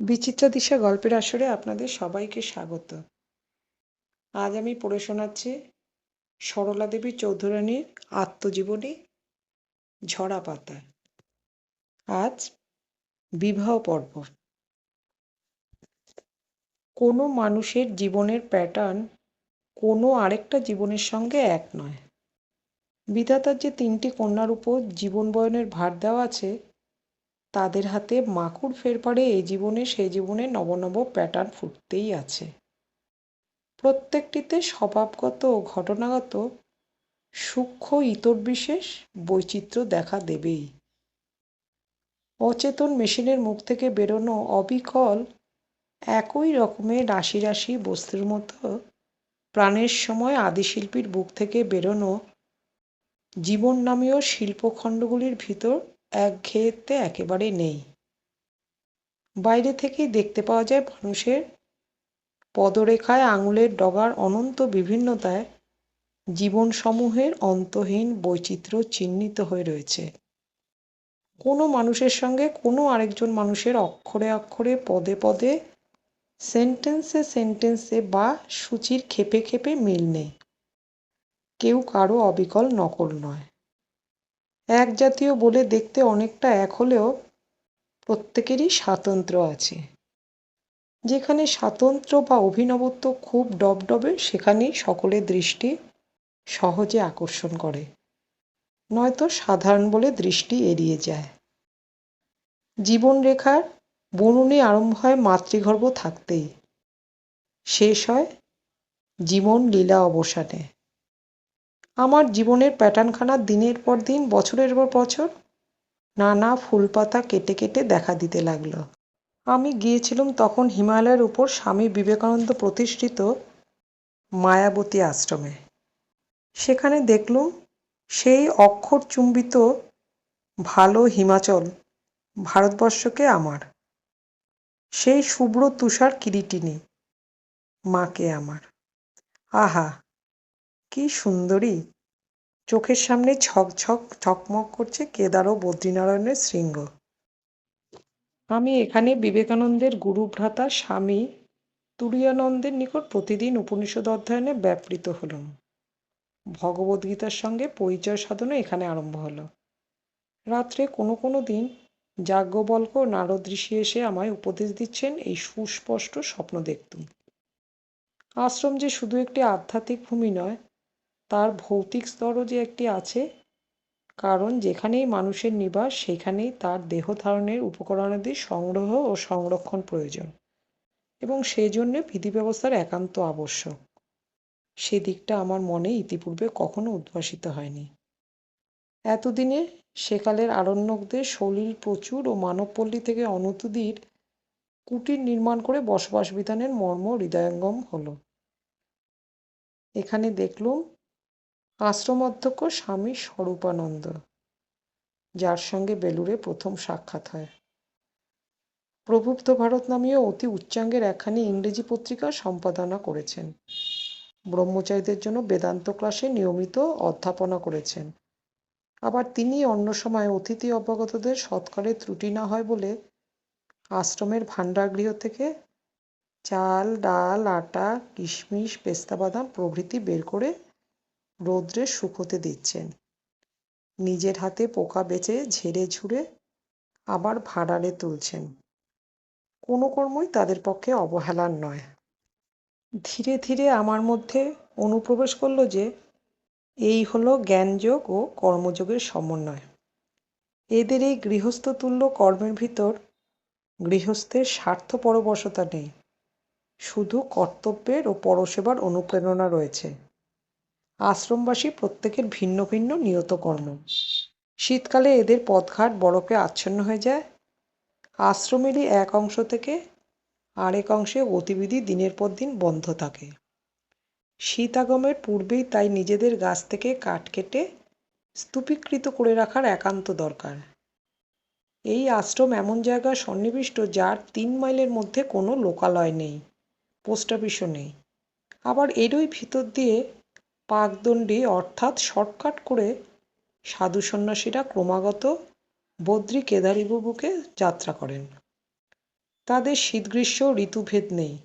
বিচিত্রা দিশা গল্পের আসরে আপনাদের সবাইকে স্বাগত। আজ আমি পড়ে শোনাচ্ছি সরলা দেবী চৌধুরানীর আত্মজীবনী ঝরা পাতা। আজ বিবাহ পর্ব। কোনো মানুষের জীবনের প্যাটার্ন কোনো আরেকটা জীবনের সঙ্গে এক নয়। বিধাতার যে তিনটি কন্যার উপর জীবন বয়নের ভার দেওয়া আছে তাদের হাতে মাকুড় ফেরফারে এই জীবনে সেই জীবনে নব নব প্যাটার্ন ফুটতেই আছে। প্রত্যেকটিতে স্বভাবগত ও ঘটনাগত সূক্ষ্ম ইতর বিশেষ বৈচিত্র্য দেখা দেবেই। অচেতন মেশিনের মুখ থেকে বেরোনো অবিকল একই রকমের রাশি রাশি বস্তুর মতো প্রাণের সময় আদিশিল্পীর বুক থেকে বেরোনো জীবন নামীয় শিল্পখণ্ডগুলির ভিতর একঘেয়েতে একেবারে নেই। বাইরে থেকেই দেখতে পাওয়া যায় মানুষের পদরেখায় আঙুলের ডগার অনন্ত বিভিন্নতায় জীবনসমূহের অন্তহীন বৈচিত্র্য চিহ্নিত হয়ে রয়েছে। কোনো মানুষের সঙ্গে কোনো আরেকজন মানুষের অক্ষরে অক্ষরে, পদে পদে, সেন্টেন্সে সেন্টেন্সে বা সূচির খেপে খেপে মিল নেই। কেউ কারও অবিকল নকল নয়। এক জাতীয় বলে দেখতে অনেকটা এক হলেও প্রত্যেকেরই স্বাতন্ত্র্য আছে। যেখানে স্বাতন্ত্র্য বা অভিনবত্ব খুব ডবডবে, সেখানেই সকলের দৃষ্টি সহজে আকর্ষণ করে। নয়তো সাধারণ বলে দৃষ্টি এড়িয়ে যায়। জীবনরেখার বনুনি আরম্ভ হয় মাতৃগর্ভ থাকতেই। শেষ হয় জীবন লীলা অবসানে। আমার জীবনের প্যাটার্নখানা দিনের পর দিন, বছরের পর বছর নানা ফুল পাতা কেটে কেটে দেখা দিতে লাগল। আমি গিয়েছিলাম তখন হিমালয়ের উপর স্বামী বিবেকানন্দ প্রতিষ্ঠিত মায়াবতী আশ্রমে। সেখানে দেখলুম সেই অক্ষর চুম্বিত ভালো হিমাচল ভারতবর্ষকে আমার। সেই শুভ্র তুষার কিরিটিনী মাকে আমার। আহা কি সুন্দরী। চোখের সামনে ছকছক ঝকমক করছে কেদার ও বদ্রীনারায়ণের শৃঙ্গ। আমি এখানে বিবেকানন্দের গুরুভ্রাতা স্বামী তুরীয়ানন্দের নিকট প্রতিদিন উপনিষদ অধ্যয়নে ব্যাপৃত হলুম। ভগবদ্গীতার সঙ্গে পরিচয় সাধনও এখানে আরম্ভ হলো। রাত্রে কোনো কোনো দিন যাজ্ঞবল্ক নারদ ঋষি এসে আমায় উপদেশ দিচ্ছেন এই সুস্পষ্ট স্বপ্ন দেখতুম আশ্রম যে শুধু একটি আধ্যাত্মিক ভূমি নয় তার ভৌতিক স্তরও যে একটি আছে, কারণ যেখানেই মানুষের নিবাস, সেখানেই তার দেহ ধারণের উপকরণাদি সংগ্রহ ও সংরক্ষণ প্রয়োজন। এবং সেই জন্যে বিধি ব্যবস্থার একান্ত আবশ্যক। সে দিকটা আমার মনে ইতিপূর্বে কখনো উদ্ভাসিত হয়নি। এতদিনে সেকালের আরণ্যকদের সলিল প্রচুর ও মানবপল্লী থেকে অনতিদূর কুটির নির্মাণ করে বসবাস বিধানের মর্ম হৃদয়ঙ্গম হলো। এখানে দেখলুম আশ্রম অধ্যক্ষ স্বামী স্বরূপানন্দ, যার সঙ্গে বেলুড়ে প্রথম সাক্ষাৎ হয়। প্রবুদ্ধ ভারত নামীয় অতি উচ্চাঙ্গের একখানি ইংরেজি পত্রিকা সম্পাদনা করেছেন। ব্রহ্মচারীদের জন্য বেদান্ত ক্লাসে নিয়মিত অধ্যাপনা করেছেন। আবার তিনি অন্য সময় অতিথি অভ্যাগতদের সৎকারে ত্রুটি না হয় বলে আশ্রমের ভাণ্ডারগৃহ থেকে চাল, ডাল, আটা, কিশমিশ, পেস্তা বাদাম প্রভৃতি বের করে রৌদ্রে শুকোতে দিচ্ছেন। নিজের হাতে পোকা বেচে ঝেড়ে ঝুড়ে আবার ভাঁড়ারে তুলছেন। কোনো কর্মই তাদের পক্ষে অবহেলার নয়। ধীরে ধীরে আমার মধ্যে অনুপ্রবেশ করল যে, এই হলো জ্ঞানযোগ ও কর্মযোগের সমন্বয়। এদের এই গৃহস্থতুল্য কর্মের ভিতর গৃহস্থের স্বার্থপরবশতা নেই। শুধু কর্তব্যের ও পরসেবার অনুপ্রেরণা রয়েছে। আশ্রমবাসী প্রত্যেকের ভিন্ন ভিন্ন নিয়ত কর্ম। শীতকালে এদের পথঘাট বরফে আচ্ছন্ন হয়ে যায়। আশ্রমেরই এক অংশ থেকে আরেক অংশে গতিবিধি দিনের পর দিন বন্ধ থাকে। শীত আগমের পূর্বেই তাই নিজেদের গাছ থেকে কাঠ কেটে স্তূপীকৃত করে রাখার একান্ত দরকার। এই আশ্রম এমন জায়গায় সন্নিবিষ্ট যার তিন মাইলের মধ্যে কোনো লোকালয় নেই, পোস্ট অফিসও নেই। আবার এরই ভিতর দিয়ে পাকদণ্ডী অর্থাৎ শর্টকাট করে সাধু সন্ন্যাসীরা ক্রমাগত বদ্রী কেদারী বুকে যাত্রা করেন। তাদের শীত গ্রীষ্ম ঋতুভেদ নেই।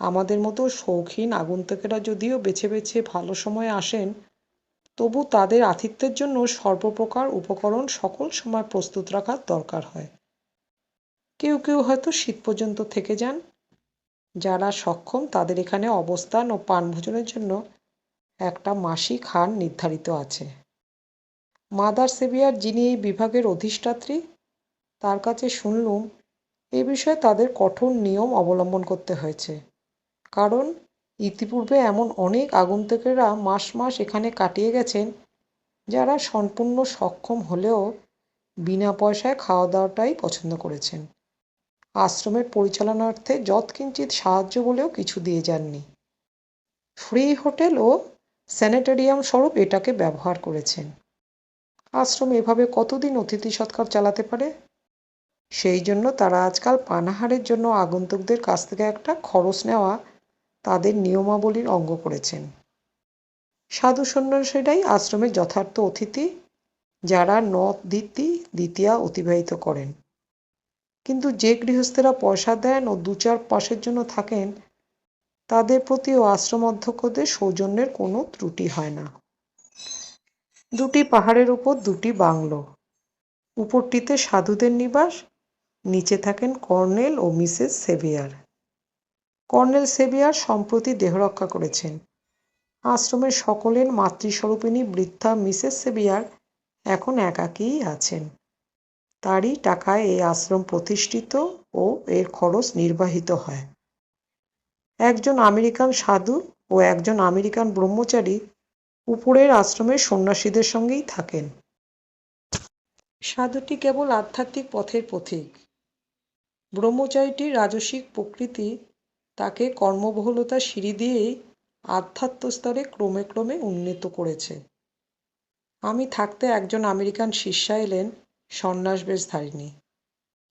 আমাদের মতো শৌখিন আগন্তুকেরা যদিও বেছে বেছে ভালো সময়ে আসেন, তবু তাদের আতিথ্যের জন্য সর্বপ্রকার উপকরণ সকল সময় প্রস্তুত রাখার দরকার হয়। কেউ কেউ হয়তো শীত পর্যন্ত থেকে যান, যারা সক্ষম তাদের এখানে অবস্থান ও পানভোজনের জন্য একটা মাসিক হার নির্ধারিত আছে। মাদার সেভিয়ার যিনি এই বিভাগের অধিষ্ঠাত্রী, তার কাছে শুনলুম, এ বিষয়ে তাদের কঠোর নিয়ম অবলম্বন করতে হয়েছে। কারণ, ইতিপূর্বে এমন অনেক আগন্তুকেরা মাস মাস এখানে কাটিয়ে গেছেন, যারা সম্পূর্ণ সক্ষম হলেও বিনা পয়সায় খাওয়া দাওয়াটাই পছন্দ করেছেন। আশ্রমের পরিচালনার্থে যৎকিঞ্চিৎ সাহায্য বলেও কিছু দিয়ে যাননি। ফ্রি হোটেল ও স্যানিটেরিয়াম স্বরূপ এটাকে ব্যবহার করেছেন। আশ্রম এভাবে কতদিন অতিথি সৎকার চালাতে পারে? সেই জন্য তারা আজকাল পানাহারের জন্য আগন্তুকদের কাছ থেকে একটা খরচ নেওয়া তাদের নিয়মাবলীর অঙ্গ করেছেন। সাধু সন্ন্যাসীরাই আশ্রমের যথার্থ অতিথি, যারা নথ দিতি দ্বিতীয়া অতিবাহিত করেন। কিন্তু যে গৃহস্থেরা পয়সা দেন ও দু চার পাশের জন্য থাকেন তাদের প্রতিও আশ্রম অধ্যক্ষদের সৌজন্যের কোনো ত্রুটি হয় না। দুটি পাহাড়ের উপর দুটি বাংলো। উপরটিতে সাধুদের নিবাস, নিচে থাকেন কর্নেল ও মিসেস সেভিয়ার। কর্নেল সেভিয়ার সম্প্রতি দেহরক্ষা করেছেন। আশ্রমের সকলের মাতৃস্বরূপিণী বৃদ্ধা মিসেস সেভিয়ার এখন একাকীই আছেন। তারই টাকায় এই আশ্রম প্রতিষ্ঠিত ও এর খরচ নির্বাহিত হয়। একজন আমেরিকান সাধু ও একজন আমেরিকান ব্রহ্মচারী উপরের আশ্রমের সন্ন্যাসীদের সঙ্গেই থাকেন। সাধুটি কেবল আধ্যাত্মিক পথের পথিক। ব্রহ্মচারীটির রাজসিক প্রকৃতি তাকে কর্মবহুলতা সিঁড়ি দিয়েই আধ্যাত্ম স্তরে ক্রমে ক্রমে উন্নীত করেছে। আমি থাকতে একজন আমেরিকান শিষ্যা এলেন সন্ন্যাস বেশধারিণী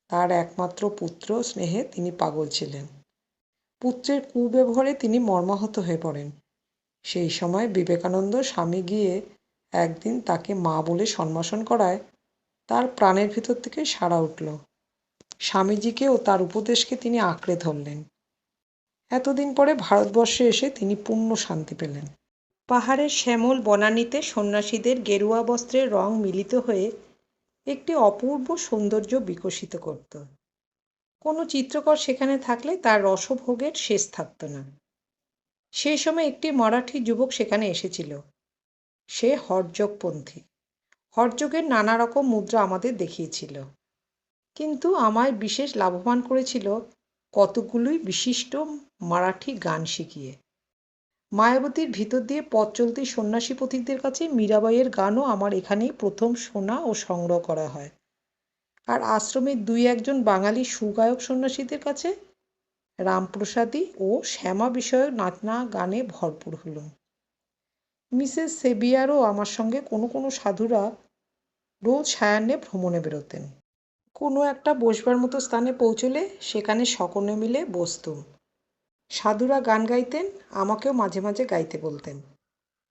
তার একমাত্র পুত্র স্নেহে তিনি পাগল ছিলেন। পুত্রের কুব্যবহারে তিনি মর্মাহত হয়ে পড়েন। সেই সময় বিবেকানন্দ স্বামী গিয়ে একদিন তাকে মা বলে সম্ভাষণ করায় তার প্রাণের ভিতর থেকে সাড়া উঠল। স্বামীজিকে ও তার উপদেশকে তিনি আঁকড়ে ধরলেন। এতদিন পরে ভারতবর্ষে এসে তিনি পূর্ণ শান্তি পেলেন। পাহাড়ের শ্যামল বনানীতে সন্ন্যাসীদের গেরুয়া বস্ত্রের রং মিলিত হয়ে একটি অপূর্ব সৌন্দর্য বিকশিত করত। কোনো চিত্রকর সেখানে থাকলে তার রসভোগের শেষ থাকত না। সেই সময় একটি মারাঠি যুবক সেখানে এসেছিল। সে হরযোগপন্থী হরযোগের নানা রকম মুদ্রা আমাদের দেখিয়েছিল। কিন্তু আমায় বিশেষ লাভবান করেছিল কতগুলোই বিশিষ্ট মারাঠি গান শিখিয়ে। মায়াবতীর ভিতর দিয়ে পথ চলতি সন্ন্যাসী পথিকদের কাছে মীরাবাইয়ের গানও আমার এখানেই প্রথম শোনা ও সংগ্রহ করা হয়। আর আশ্রমের দুই একজন বাঙালি সুগায়ক সন্ন্যাসীদের কাছে রামপ্রসাদী ও শ্যামা বিষয়ক নাচনা গানে ভরপুর হলুম মিসেস সেবিয়ারও আমার সঙ্গে কোনো কোনো সাধুরা রোজ সায়ান্নে ভ্রমণে বেরোতেন। কোনো একটা বসবার মতো স্থানে পৌঁছলে সেখানে সকলে মিলে বসতুম। সাধুরা গান গাইতেন, আমাকেও মাঝে মাঝে গাইতে বলতেন।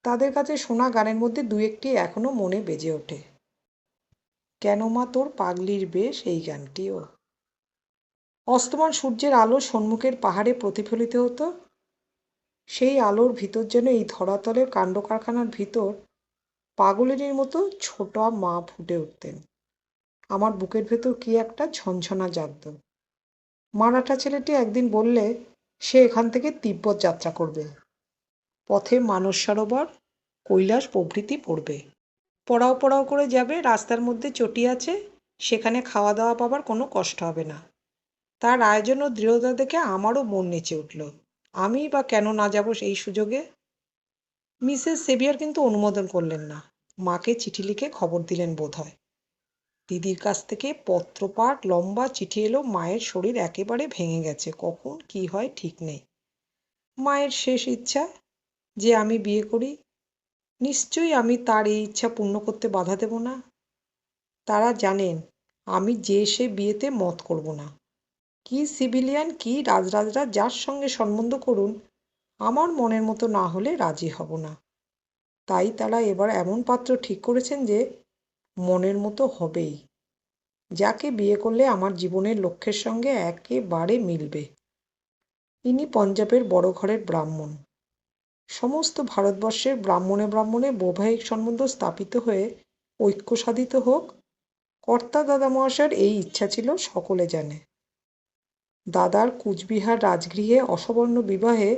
তাদের কাছে শোনা গানের মধ্যে দু একটি এখনও মনে বেজে ওঠে। কেন মা তোর পাগলির বেশ এই গানটিও? অস্তমান সূর্যের আলো সম্মুখের পাহাড়ে প্রতিফলিত হতো। সেই আলোর ভিতর যেন এই ধরাতলের কাণ্ড কারখানার ভিতর পাগলিনীর মতো ছোট মা ফুটে উঠতেন। আমার বুকের ভেতর কি একটা ঝনঝনা জাগত। মারাঠা ছেলেটি একদিন বললে, সে এখান থেকে তিব্বত যাত্রা করবে। পথে মানস সরোবর, কৈলাস প্রভৃতি পড়বে। পড়াও পড়াও করে যাবে, রাস্তার মধ্যে চটি আছে, সেখানে খাওয়া দাওয়া পাবার কোনো কষ্ট হবে না। তার আয়োজন ও দৃঢ়তা দেখে আমারও মন নেচে উঠল। আমি বা কেন না যাব সেই সুযোগে? মিসেস সেভিয়ার কিন্তু অনুমোদন করলেন না। মাকে চিঠি লিখে খবর দিলেন বোধ হয় দিদির কাছ থেকে পত্রপাঠ, লম্বা চিঠি এলো, মায়ের শরীর একেবারে ভেঙে গেছে। কখন কি হয় ঠিক নেই। মায়ের শেষ ইচ্ছা, যে আমি বিয়ে করি নিশ্চয়ই আমি তার এই ইচ্ছা পূর্ণ করতে বাধা দেব না। তারা জানেন, আমি যে সে বিয়েতে মত করব না। কি সিভিলিয়ান, কি রাজরাজরা যার সঙ্গে সম্বন্ধ করুন, আমার মনের মতো না হলে রাজি হব না। তাই তারা এবার এমন পাত্র ঠিক করেছেন যে, মনের মতো হবেই। যাকে বিয়ে করলে আমার জীবনের লক্ষ্যের সঙ্গে একেবারে মিলবে। ইনি পঞ্জাবের বড় ঘরের ব্রাহ্মণ। সমস্ত ভারতবর্ষের ব্রাহ্মণে ব্রাহ্মণে বৈবাহিক সম্বন্ধ স্থাপিত হয়ে ঐক্য সাধিত হোক, কর্তা দাদা মহাশয়ের এই ইচ্ছা ছিল সকলে জানে। দাদার কুচবিহার রাজগৃহে অসবর্ণ বিবাহে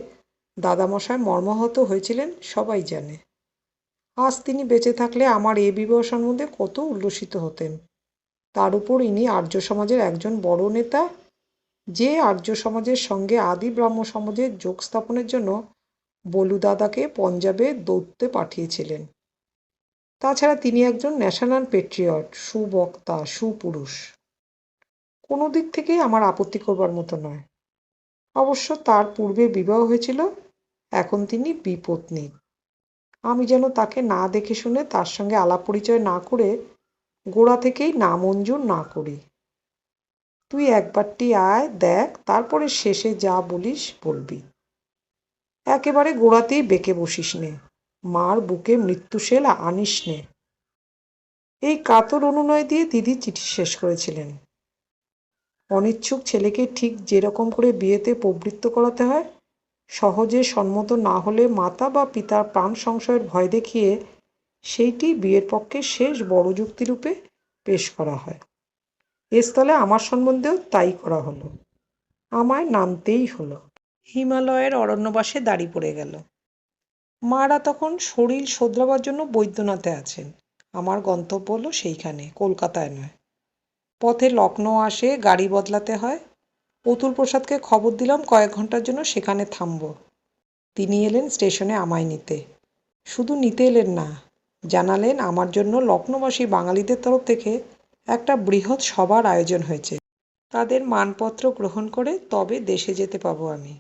দাদামশায় মর্মাহত হয়েছিলেন, সবাই জানে। আজ তিনি বেঁচে থাকলে আমার এ বিবাহ সম্বন্ধে কত উল্লসিত হতেন। তার উপর ইনি আর্য সমাজের একজন বড় নেতা, যে আর্য সমাজের সঙ্গে আদি ব্রাহ্ম সমাজের যোগ স্থাপনের জন্য বলু দাদাকে পঞ্জাবে দৌত্যে পাঠিয়েছিলেন। তাছাড়া তিনি একজন ন্যাশনাল পেট্রিয়ট, সুবক্তা, সুপুরুষ। কোনো দিক থেকেই আমার আপত্তি করবার মতো নয়। অবশ্য তার পূর্বে বিবাহ হয়েছিল, এখন তিনি বিপত্নী। আমি যেন তাকে না দেখে শুনে তার সঙ্গে আলাপ পরিচয় না করে গোড়া থেকেই না মঞ্জুর না করি। তুই একবারটি আয়, দেখ, তারপরে শেষে যা বলিস বলবি। একেবারে গোড়াতেই বেঁকে বসিস নে। মার বুকে মৃত্যুশেল আনিস নে। এই কাতর অনুনয় দিয়ে দিদি চিঠি শেষ করেছিলেন। অনিচ্ছুক ছেলেকে ঠিক যেরকম করে বিয়েতে প্রবৃত্ত করাতে হয়, সহজে সম্মত না হলে মাতা বা পিতার প্রাণ সংশয়ের ভয় দেখিয়ে সেইটি বিয়ের পক্ষে শেষ বড় যুক্তিরূপে পেশ করা হয়। এ স্থলে আমার সম্বন্ধেও তাই করা হলো। আমায় নামতেই হলো। হিমালয়ের অরণ্যবাসে দাড়ি পড়ে গেল। মারা তখন শরীর শোধরাবার জন্য বৈদ্যনাথে আছেন। আমার গন্তব্য হলো সেইখানে, কলকাতায় নয়। পথে লখনৌ আসে, গাড়ি বদলাতে হয়। অতুল প্রসাদকে খবর দিলাম কয়েক ঘণ্টার জন্য সেখানে থামব। তিনি এলেন স্টেশনে আমায় নিতে। শুধু নিতে এলেন না, জানালেন আমার জন্য লখনৌবাসী বাঙালিদের তরফ থেকে একটা বৃহৎ সভার আয়োজন হয়েছে। তাদের মানপত্র গ্রহণ করে তবে দেশে যেতে পাবো আমি।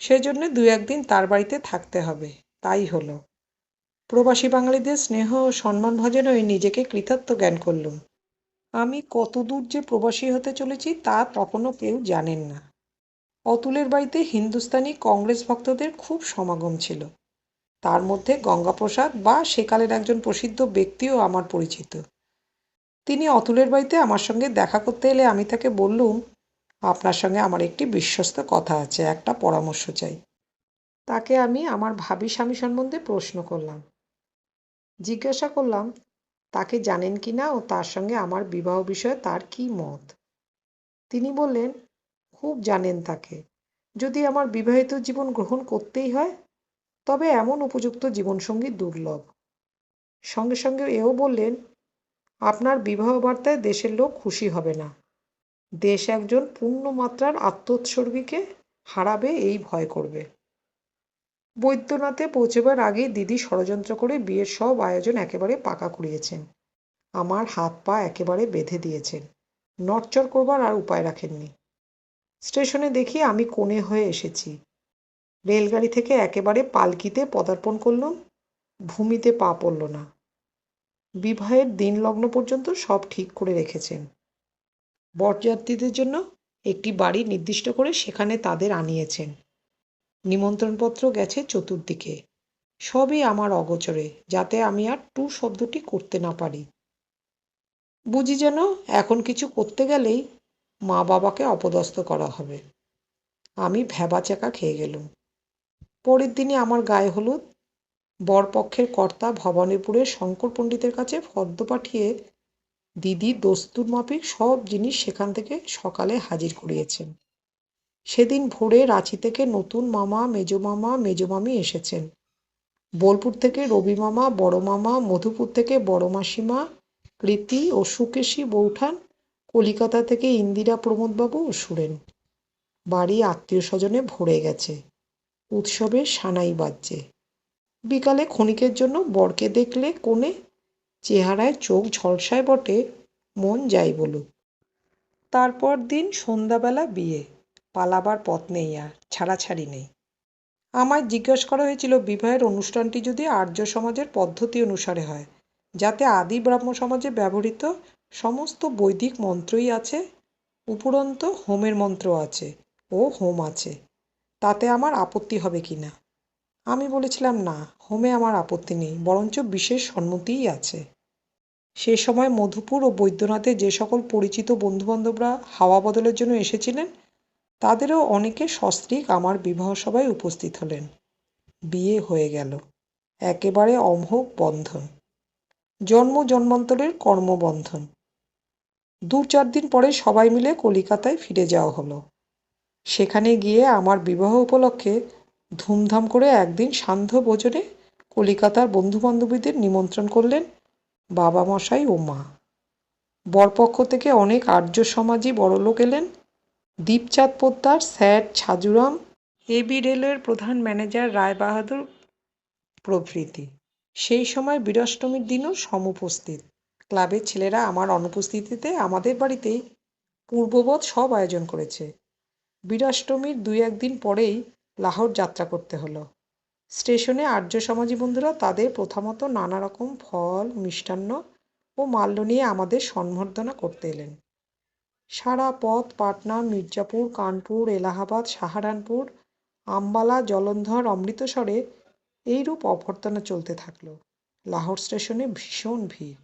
সেজন্য দু একদিন তার বাড়িতে থাকতে হবে। তাই হলো। প্রবাসী বাঙালিদের স্নেহ ও সম্মান ভজনই নিজেকে কৃতার্থ জ্ঞান করলুম। আমি কতদূর যে প্রবাসী হতে চলেছি তা তখনও কেউ জানেন না। অতুলের বাড়িতে হিন্দুস্তানি কংগ্রেস ভক্তদের খুব সমাগম ছিল। তার মধ্যে গঙ্গাপ্রসাদ বা সেকালের একজন প্রসিদ্ধ ব্যক্তিও আমার পরিচিত। তিনি অতুলের বাড়িতে আমার সঙ্গে দেখা করতে এলে আমি তাকে বললুম আপনার সঙ্গে আমার একটি বিশ্বস্ত কথা আছে, একটা পরামর্শ চাই। তাকে আমি আমার ভাবি স্বামী সম্বন্ধে প্রশ্ন করলাম। জিজ্ঞাসা করলাম, তাকে জানেন কি না ও তার সঙ্গে আমার বিবাহ বিষয়ে তার কি মত? তিনি বললেন, খুব জানেন তাকে। যদি আমার বিবাহিত জীবন গ্রহণ করতেই হয়, তবে এমন উপযুক্ত জীবনসঙ্গী দুর্লভ। সঙ্গে সঙ্গে এও বললেন, আপনার বিবাহ বার্তায় দেশের লোক খুশি হবে না। দেশ একজন পূর্ণমাত্রার আত্মোৎসর্গীকে হারাবে, এই ভয় করবে। বৈদ্যনাথে পৌঁছবার আগেই দিদি ষড়যন্ত্র করে বিয়ের সব আয়োজন একেবারে পাকা করিয়েছেন। আমার হাত পা একেবারে বেঁধে দিয়েছেন। নড়চড় করবার আর উপায় রাখেননি। স্টেশনে দেখি আমি কোণে হয়ে এসেছি। রেলগাড়ি থেকে একেবারে পালকিতে পদার্পণ করলাম, ভূমিতে পা পড়ল না। বিবাহের দিন লগ্ন পর্যন্ত সব ঠিক করে রেখেছেন। বরযাত্রীদের জন্য একটি বাড়ি নির্দিষ্ট করে সেখানে তাদের আনিয়েছেন। নিমন্ত্রণপত্র গেছে চতুর্দিকে। সবই আমার অগোচরে, যাতে আমি আর টু শব্দটি করতে না পারি। বুঝি যেন এখন কিছু করতে গেলেই মা বাবাকে অপদস্থ করা হবে। আমি ভ্যাবাচাকা খেয়ে গেলুম। পরের দিনই আমার গায়ে হলুদ। বরপক্ষের কর্তা ভবানীপুরের শঙ্কর পণ্ডিতের কাছে ফর্দ পাঠিয়ে দিদি দস্তুর মাফিক সব জিনিস সেখান থেকে সকালে হাজির করিয়েছেন। সেদিন ভোরে রাঁচি থেকে নতুন মামা, মেজো মামা, মেজো মামি এসেছেন। বোলপুর থেকে রবি মামা, বড় মামা, মধুপুর থেকে বড় মাসিমা, কৃতি ও সুকেশী বৌঠান কলিকাতা থেকে ইন্দিরা প্রমোদবাবু ও সুরেন বাড়ি আত্মীয় স্বজনে ভরে গেছে। উৎসবে সানাই বাজছে। বিকালে ক্ষণিকের জন্য বরকে দেখলে কোণে চেহারায় চোখ ঝলসায় বটে, মন যাই বলুক। তারপর দিন সন্ধ্যাবেলা বিয়ে, পালাবার পথ নেই আর, ছাড়াছাড়ি নেই। আমায় জিজ্ঞেস করা হয়েছিল, বিবাহের অনুষ্ঠানটি যদি আর্য সমাজের পদ্ধতি অনুসারে হয়, যাতে আদি ব্রাহ্ম সমাজে ব্যবহৃত সমস্ত বৈদিক মন্ত্রই আছে, উপরন্ত হোমের মন্ত্র আছে, ও হোম আছে, তাতে আমার আপত্তি হবে কি না আমি বলেছিলাম, না, হোমে আমার আপত্তি নেই, বরঞ্চ বিশেষ সম্মতিই আছে। সে সময় মধুপুর ও বৈদ্যনাথে যে সকল পরিচিত বন্ধুবান্ধবরা হাওয়া বদলের জন্য এসেছিলেন, তাদেরও অনেকে সস্ত্রীক আমার বিবাহ সভায় উপস্থিত হলেন। বিয়ে হয়ে গেল। একেবারে অমোঘ বন্ধন। জন্ম জন্মান্তরের কর্মবন্ধন। দু চার দিন পরে সবাই মিলে কলিকাতায় ফিরে যাওয়া হলো। সেখানে গিয়ে আমার বিবাহ উপলক্ষে ধুমধাম করে একদিন সান্ধ্য ভোজনে কলিকাতার বন্ধুবান্ধবীদের নিমন্ত্রণ করলেন বাবা মশাই ও মা। বরপক্ষ থেকে অনেক আর্য সমাজী বড়লোক এলেন। Dipchand Poddar, sir Chhajuram A B রেলওয়ের প্রধান ম্যানেজার রায়বাহাদুর প্রভৃতি। সেই সময় বীরাষ্টমীর দিনও সমুপস্থিত। ক্লাবের ছেলেরা আমার অনুপস্থিতিতে আমাদের বাড়িতেই পূর্ববৎ সব আয়োজন করেছে। বীরাষ্টমীর দুই একদিন পরেই লাহোর যাত্রা করতে হলো। স্টেশনে আর্য সমাজী বন্ধুরা তাদের প্রথামতো নানা রকম ফল, মিষ্টান্ন ও মাল্য নিয়ে আমাদের সম্বর্ধনা করতে এলেন। সারা পথ, পাটনা, মির্জাপুর, কানপুর, এলাহাবাদ, সাহারানপুর, আম্বালা, জলন্ধর, অমৃতসরে এইরূপ অভ্যর্থনা চলতে থাকল। লাহোর স্টেশনে ভীষণ ভিড়।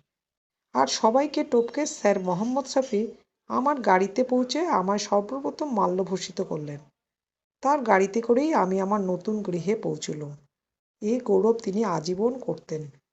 আর সবাইকে টপকে স্যার মোহাম্মদ শফি আমার গাড়িতে পৌঁছে আমায় সর্বপ্রথম মাল্যভূষিত করলেন। তার গাড়িতে করেই আমি আমার নতুন গৃহে পৌঁছলুম। এ গৌরব তিনি আজীবন করতেন।